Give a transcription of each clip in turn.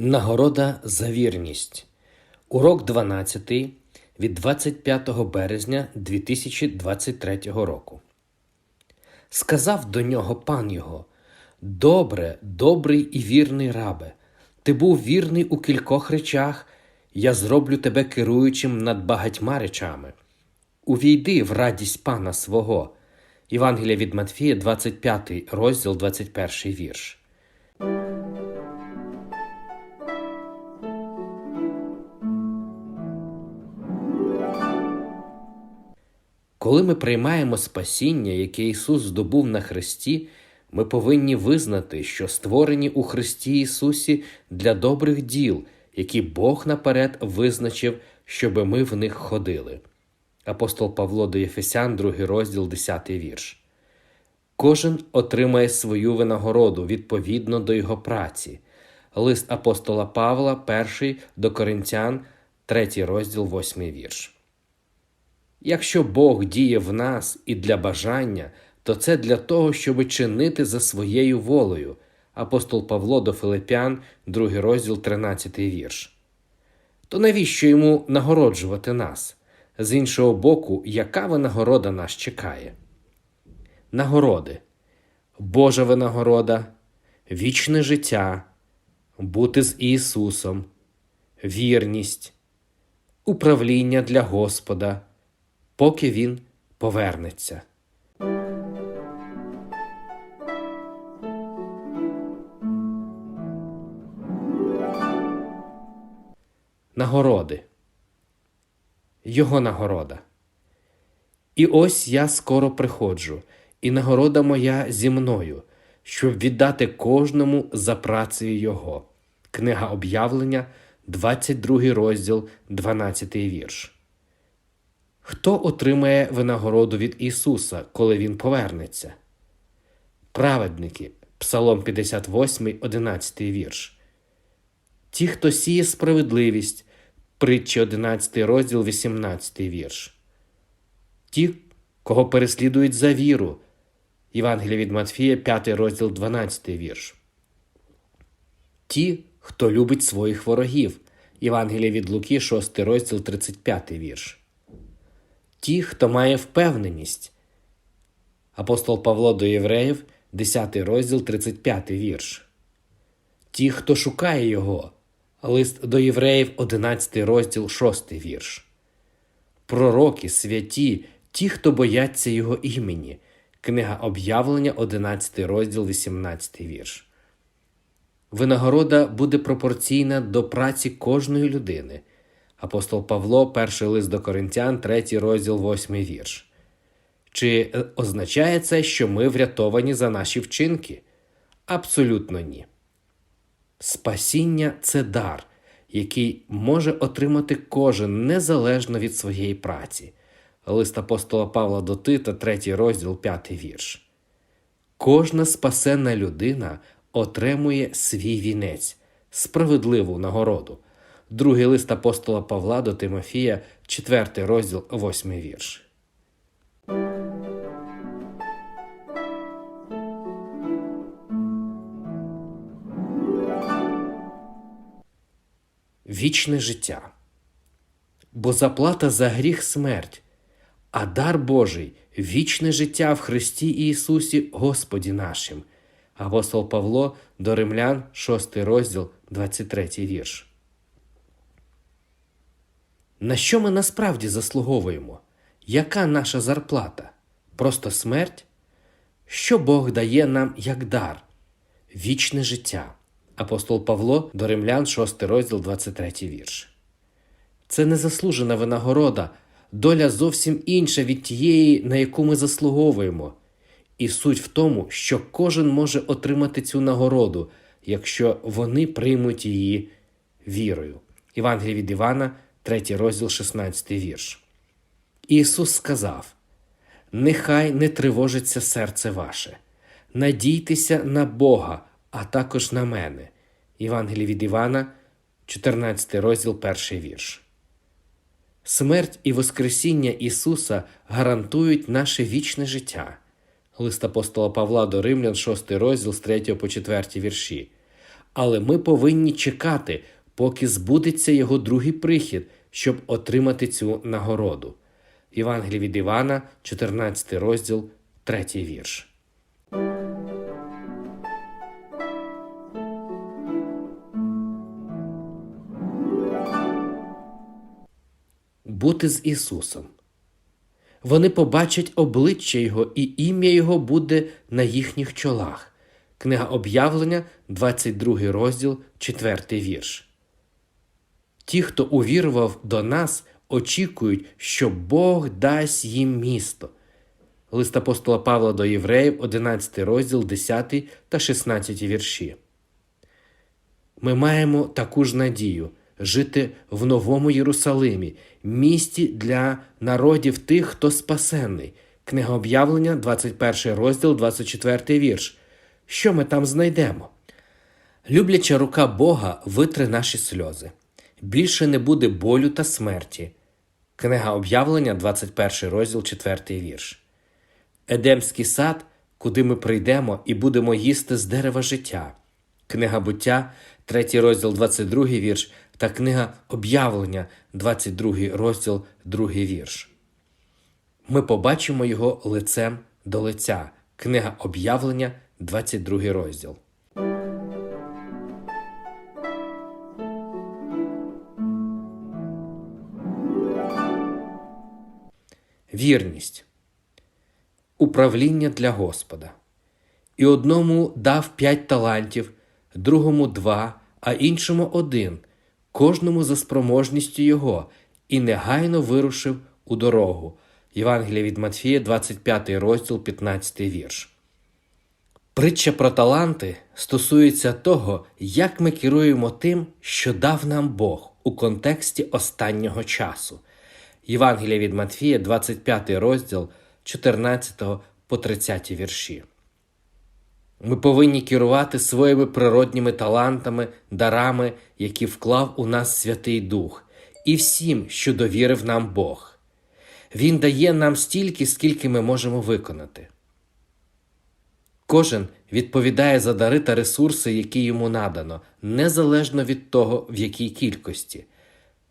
Нагорода за вірність. Урок 12 від 25 березня 2023 року. Сказав до нього пан його: Добре, добрий і вірний рабе, ти був вірний у кількох речах, я зроблю тебе керуючим над багатьма речами. Увійди в радість пана свого. Євангелія від Матфія, 25 розділ, 21 вірш. Коли ми приймаємо спасіння, яке Ісус здобув на Христі, ми повинні визнати, що створені у Христі Ісусі для добрих діл, які Бог наперед визначив, щоби ми в них ходили. Апостол Павло до Єфесян, 2 розділ, 10 вірш. Кожен отримає свою винагороду відповідно до його праці. Лист апостола Павла, 1 до Коринтян, 3 розділ, 8 вірш. Якщо Бог діє в нас і для бажання, то це для того, щоб чинити за своєю волею. Апостол Павло до Филипян, 2 розділ, 13 вірш. То навіщо йому нагороджувати нас? З іншого боку, яка винагорода нас чекає? Нагороди, Божа винагорода, вічне життя, бути з Ісусом, вірність, управління для Господа, поки Він повернеться. Нагороди. Його нагорода. І ось я скоро приходжу, і нагорода моя зі мною, щоб віддати кожному за працею Його. Книга об'явлення, 22 розділ, 12 вірш. Хто отримає винагороду від Ісуса, коли Він повернеться? Праведники, Псалом 58, 11 вірш. Ті, хто сіє справедливість, притчі 11 розділ, 18 вірш. Ті, кого переслідують за віру. Євангелія від Матфія, 5 розділ, 12 вірш. Ті, хто любить своїх ворогів. Євангелія від Луки, 6 розділ, 35 вірш. Ті, хто має впевненість. Апостол Павло до Євреїв, 10 розділ, 35 вірш. Ті, хто шукає його. Лист до Євреїв, 11 розділ, 6 вірш. Пророки, святі, ті, хто бояться його імені. Книга об'явлення, 11 розділ, 18 вірш. Винагорода буде пропорційна до праці кожної людини. Апостол Павло, перший лист до Коринтян, 3 розділ, 8 вірш. Чи означає це, що ми врятовані за наші вчинки? Абсолютно ні. Спасіння це дар, який може отримати кожен незалежно від своєї праці. Лист апостола Павла до Тита, 3 розділ, 5 вірш. Кожна спасенна людина отримує свій вінець, справедливу нагороду. Другий лист апостола Павла до Тимофія, 4 розділ, 8 вірш. Вічне життя. Бо заплата за гріх смерть, а дар Божий вічне життя в Христі Ісусі Господі нашим. Апостол Павло до Римлян, 6 розділ, 23 вірш. На що ми насправді заслуговуємо? Яка наша зарплата? Просто смерть? Що Бог дає нам як дар? Вічне життя. Апостол Павло до Римлян, 6 розділ, 23 вірш. Це незаслужена винагорода, доля зовсім інша від тієї, на яку ми заслуговуємо. І суть в тому, що кожен може отримати цю нагороду, якщо вони приймуть її вірою. Євангелій від Івана, 3 розділ, 16 вірш. Ісус сказав: Нехай не тривожиться серце ваше, надійтеся на Бога, а також на мене. Євангелій від Івана, 14 розділ, 1 вірш. Смерть і Воскресіння Ісуса гарантують наше вічне життя. Лист апостола Павла до Римлян, 6 розділ з 3 по 4 вірші. але ми повинні чекати, поки збудеться його другий прихід, щоб отримати цю нагороду. Євангелій від Івана, 14 розділ, 3 вірш. Бути з Ісусом. Вони побачать обличчя Його, і ім'я Його буде на їхніх чолах. Книга об'явлення, 22 розділ, 4 вірш. Ті, хто увірував до нас, очікують, що Бог дасть їм місто. Лист апостола Павла до Євреїв, 11 розділ, 10 та 16 вірші. Ми маємо таку ж надію жити в новому Єрусалимі, місті для народів тих, хто спасенний. Книга об'явлення, 21 розділ, 24 вірш. Що ми там знайдемо? Любляча рука Бога витре наші сльози. Більше не буде болю та смерті. Книга об'явлення, 21 розділ, 4 вірш. Едемський сад, куди ми прийдемо і будемо їсти з дерева життя. Книга буття, 3 розділ, 22 вірш та книга об'явлення, 22 розділ, 2 вірш. Ми побачимо його лицем до лиця. Книга об'явлення, 22 розділ. Вірність. Управління для Господа. І одному дав п'ять талантів, другому два, а іншому один, кожному за спроможністю його, і негайно вирушив у дорогу. Євангелія від Матфія, 25 розділ, 15 вірш. Притча про таланти стосується того, як ми керуємо тим, що дав нам Бог у контексті останнього часу. Євангелія від Матфія, 25 розділ 14 по 30 вірші. Ми повинні керувати своїми природніми талантами, дарами, які вклав у нас Святий Дух, і всім, що довірив нам Бог. Він дає нам стільки, скільки ми можемо виконати. Кожен відповідає за дари та ресурси, які йому надано, незалежно від того, в якій кількості.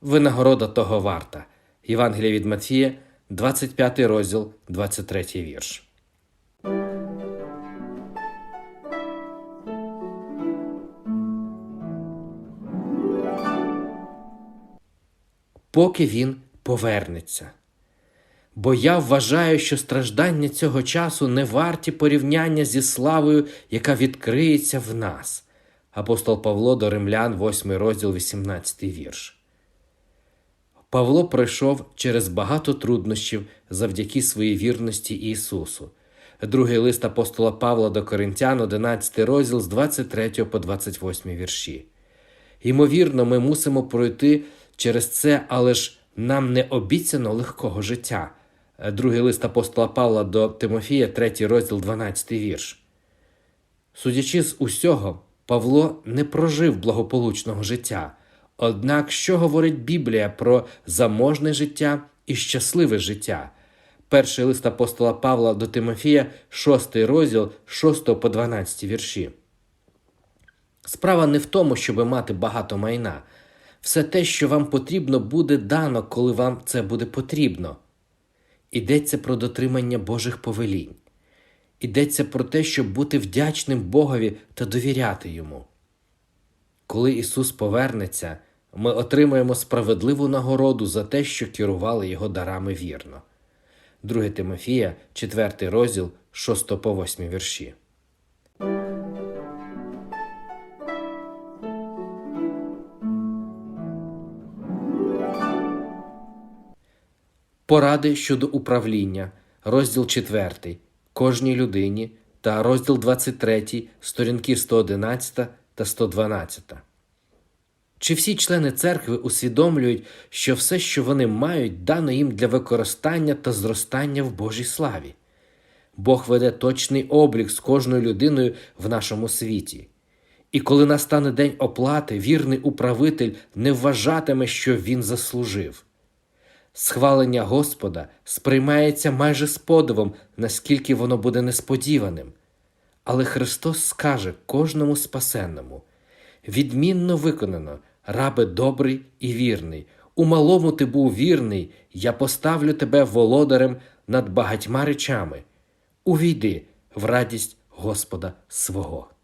Винагорода того варта. Євангелія від Матфія, 25 розділ, 23 вірш. Поки він повернеться. Бо я вважаю, що страждання цього часу не варті порівняння зі славою, яка відкриється в нас. Апостол Павло до Римлян, 8 розділ, 18 вірш. Павло пройшов через багато труднощів завдяки своїй вірності Ісусу. Другий лист апостола Павла до Коринтян, 11 розділ з 23 по 28 вірші. Ймовірно, ми мусимо пройти через це, але ж нам не обіцяно легкого життя. Другий лист апостола Павла до Тимофія, 3 розділ, 12 вірш. Судячи з усього, Павло не прожив благополучного життя. Однак, що говорить Біблія про заможне життя і щасливе життя? Перший лист апостола Павла до Тимофія, 6 розділ, 6 по 12 вірші. Справа не в тому, щоб мати багато майна. Все те, що вам потрібно, буде дано, коли вам це буде потрібно. Йдеться про дотримання Божих повелінь. Йдеться про те, щоб бути вдячним Богові та довіряти йому. Коли Ісус повернеться, ми отримаємо справедливу нагороду за те, що керували Його дарами вірно. 2 Тимофія, 4 розділ, 6 по 8 вірші. Поради щодо управління, розділ 4, кожній людині та розділ 23, сторінки 111 та 112. Чи всі члени церкви усвідомлюють, що все, що вони мають, дано їм для використання та зростання в Божій славі? Бог веде точний облік з кожною людиною в нашому світі. І коли настане день оплати, вірний управитель не вважатиме, що він заслужив. Схвалення Господа сприймається майже з подивом, наскільки воно буде несподіваним. Але Христос скаже кожному спасенному Відмінно виконано, рабе добрий і вірний. У малому ти був вірний, я поставлю тебе володарем над багатьма речами. Увійди в радість Господа свого.